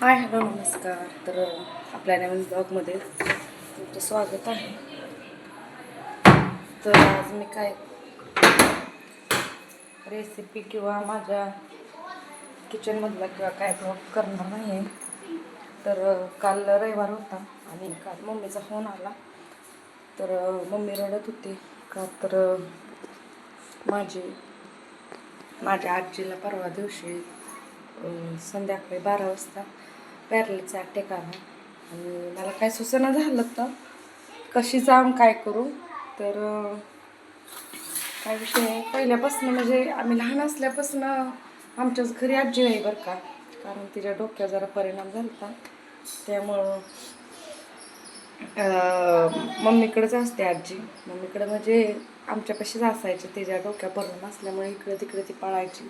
Hi hello नमस्कार. तर आपल्या नवीन ब्लॉगमध्ये तुमचं स्वागत आहे. तर आज मी काय रेसिपी किंवा माझ्या किचनमधला किंवा काय ब्लॉग करणार नाही आहे तर काल रविवार होता आणि काल मम्मीचा फोन आला. तर मम्मी रडत होती. का तर माझी माझ्या आजीला परवा दिवशी संध्याकाळी बारा वाजता पॅरलचा अटॅक आला आणि मला काय सुचना झालं तर कशी जाऊन काय करू? तर काय विषय पहिल्यापासून म्हणजे आम्ही लहान असल्यापासून आमच्याच घरी आजी आहे बरं का. कारण तिच्या डोक्यावर जरा परिणाम झाला होता त्यामुळं मम्मीकडंच मम्मीकडेच असते आजी. मम्मीकडे म्हणजे आमच्यापाशीच असायची तिच्या डोक्या परिणाम असल्यामुळे इकडे तिकडे ती पळायची.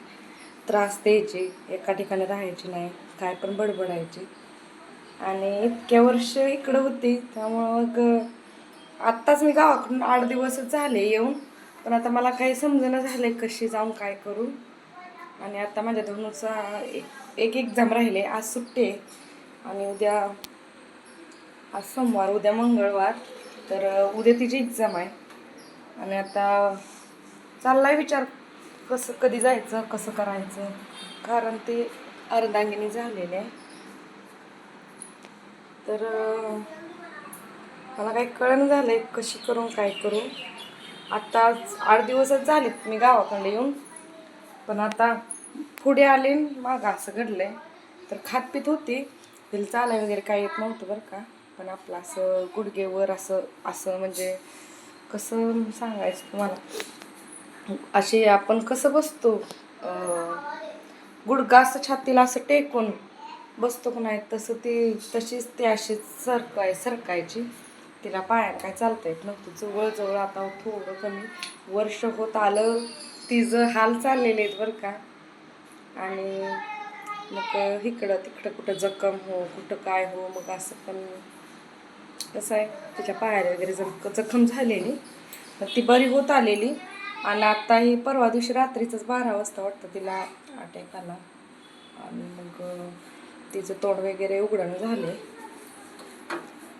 त्रास द्यायचे एका ठिकाणी राहायची नाही काय पण बडबडायचे. आणि इतक्या वर्ष इकडं होती त्यामुळं मग आत्ताच मी गावाकडून आठ दिवसच झाले येऊन पण आता मला काही समजणं झालंय कशी जाऊन काय करू. आणि आता माझ्या दोनचा एक एक एक्झाम राहिले आज सुट्टी आहे. आणि उद्या आज सोमवार उद्या मंगळवार तर उद्या तिची एक्झाम आहे. आणि आता चाललाय विचार. कसं कधी जायचं कसं करायचं? कारण ते अर्धांगिनी झालेले. आहे तर मला काही कळण आहे कशी करू काय करू. आत्ता आठ दिवसच झालेत मी गावाकडे येऊन. पण आता पुढे आले मागं असं घडलं आहे तर खातपीत होती. तिला चालाय वगैरे काय येत नव्हतं बरं का. पण आपलं असं गुडघेवर असं असं म्हणजे कसं सांगायचं तुम्हाला? असे आपण कसं बसतो? गुडगा गुडघा असं छातीला असं टेकून बसतो का नाही? तसं ती तशीच ती अशीच सरकाय सरकायची. तिला पाया काय चालता येत नव्हतं. जवळजवळ आता थोडं कमी वर्ष होत आलं. तिचं हाल चाललेले आहेत बरं का. आणि मग इकडं तिकडं कुठं जखम हो कुठं काय हो मग असं पण कसं आहे? तिच्या पायाला वगैरे जर जखम झालेली तर ती बरी होत आलेली. आणि आत्ता ही परवा दिवशी रात्रीचंच बारा वाजता वाटतं तिला अटॅक आला आणि मग तिचं तोंड वगैरे उघडणं झाले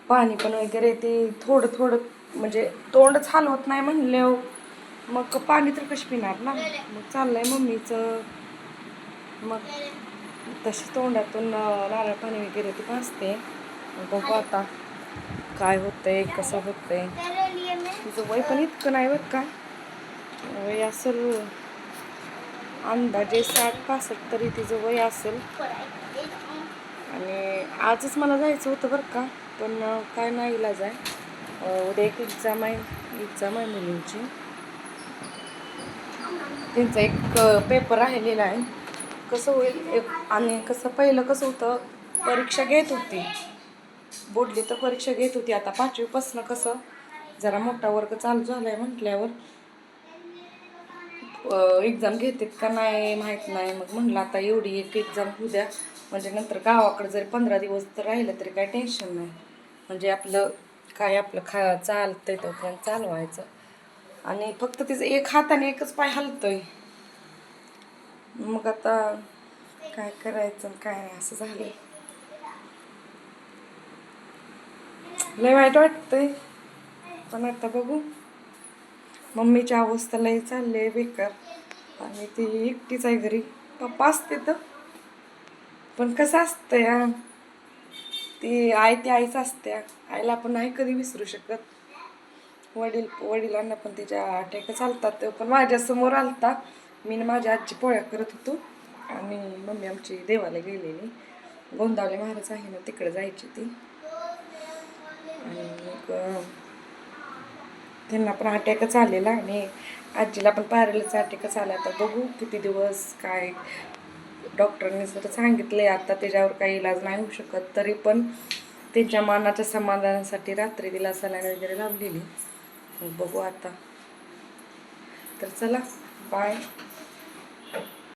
पाणी पण वगैरे ते थोडं थोडं म्हणजे तोंडच हलवत नाही म्हणले मग पाणी तर कशी पिणार ना? मग चाललंय मम्मीचं. मग तशी तोंडातून नारळ पाणी वगैरे ते भासते. मग बघू आता काय होतंय कसं होतंय. तिचं वय पण इतकं नाही बरं का? वय असेल. अंदाजे साठ पासष्ट तरी तिचं वय असेल. आणि आजच मला जायचं होतं बरं का पण काय नाही इलाज आहे. उद्या एक एक्झाम आहे एक्झाम आहे मुलींची. त्यांचा एक पेपर राहिलेला आहे. कसं होईल एक आणि कसं पहिलं कसं होतं परीक्षा घेत होती. बोर्डली तर परीक्षा घेत होती. आता पाचवीपासनं कसं जरा मोठा वर्ग चालू झाला आहे म्हटल्यावर एक्झाम घेतात का नाही माहीत नाही. मग म्हणलं आता एवढी एक एक्झाम होऊ द्या. म्हणजे नंतर गावाकडे जरी पंधरा दिवस तर राहिलं तरी काय टेन्शन नाही. म्हणजे आपलं काय आपलं खा चालतंय तोपर्यंत चालवायचं. आणि फक्त तिचं एक हाताने एकच पाय हलतोय. मग आता काय करायचं काय नाही असं झालं लय वाईट वाटतंय. पण आता बघू. मम्मीच्या अवस्था लय चालले बेकार. आणि ती एकटीच आहे घरी. पप्पा असते तर. पण कसं असतं या ती आई ती आईच असते. आईला आपण नाही कधी विसरू शकत. वडील वडिलांना पण तिच्या अटॅक चालतात. पण माझ्यासमोर आलता. मी न माझ्या आजी पोळ्या करत होतो. आणि मम्मी आमची देवाला गेलेली. गोंदावले महाराज आहे ना तिकडे जायची ती. आणि मग त्यांना पण अटॅकच आलेला आणि आजीला पण पॅरलीचा अटॅकच आला आता बघू किती दिवस काय डॉक्टरने जर सांगितले आता त्याच्यावर काही इलाज नाही होऊ शकत तरी पण त्यांच्या मनाच्या समाधानासाठी रात्री तिला सलाईन वगैरे लावलेली. मग बघू आता. तर चला बाय